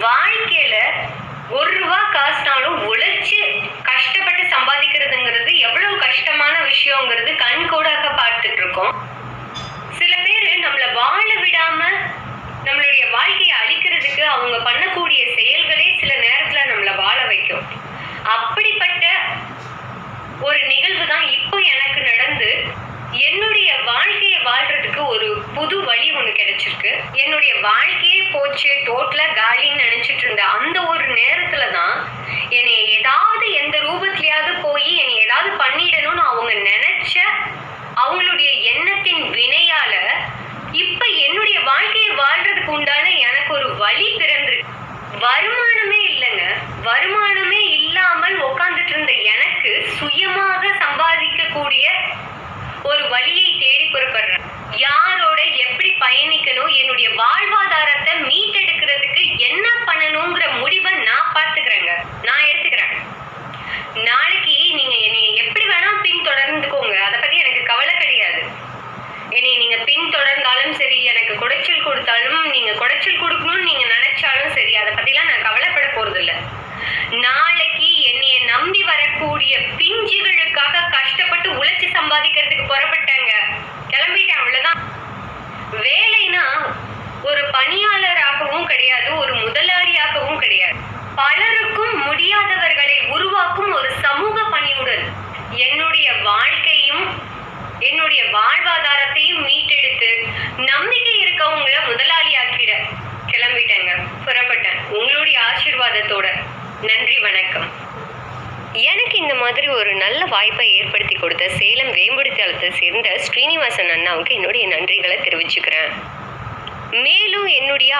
வாழ்க்கையில ஒரு ரூபா காசுனாலும் உழைச்சு கஷ்டப்பட்டு சம்பாதிக்கிறதுங்கிறது எவ்வளவு கஷ்டமான விஷயங்கிறது கண் கூடாக பார்த்துட்டு இருக்கோம் சில பேர் நம்மளை வாழ விடாம நம்மளுடைய வாழ்க்கையை அழிக்கிறதுக்கு அவங்க பண்ணக்கூடிய செயல்களே சில நேரத்துல நம்மளை வாழ வைக்கும். அப்படி ஒரு நிகழ்வு தான் இப்போ எனக்கு நடந்து என்னுடைய வாழ்க்கையை வாழ்றதுக்கு ஒரு புது வழி ஒன்று கிடைச்சிருக்கு. என்னுடைய வாழ்க்கையே போச்சு டோட்டலா காலின்னு நினைச்சிட்டு இருந்த அந்த ஒரு நேரத்துல தான் என்னை ஏதாவது எந்த ரூபத்திலயாவது போய் என்னை ஏதாவது பண்ணிடணும்னு அவங்க நினைச்ச அவங்களுடைய எண்ணத்தின் வினையால இப்ப என்னுடைய வாழ்க்கையை வாழ்றதுக்கு உண்டான எனக்கு ஒரு வழி பிறந்திருக்கு. வருமானமே இல்லைங்க. வருமானமே பயணிக்கணும் வாழ்வாதாரத்தை மீட்டெடுக்கிறதுக்கு என்ன பண்ணணுங்கிற முடிவை நான் பார்த்துக்கிறேங்க. நான் எடுத்துக்கிறேன். நாளைக்கு நீங்க என்னை எப்படி வேணா பின் தொடர்ந்துக்கோங்க அதை பத்தி எனக்கு கவலை கிடையாது. என்னை நீங்க பின் தொடர்ந்தாலும் சரி எனக்கு குடைச்சல் கொடுத்தாலும் நீங்க குடைச்சல் கொடுக்கணும்னு நீங்க நினைச்சாலும் சரி அதை பத்திலாம் நான் கவலைப்பட போறது இல்லை நான் வணக்கம். எனக்கு இந்த மாதிரி ஒரு நல்ல வாய்ப்பை ஏற்படுத்தி கொடுத்த சேலம் வேம்புடி தளத்தை சேர்ந்த ஸ்ரீனிவாசன் அண்ணாவுக்கு என்னுடைய நன்றிகளை தெரிவிச்சுக்கிறேன். மேலும் என்னுடைய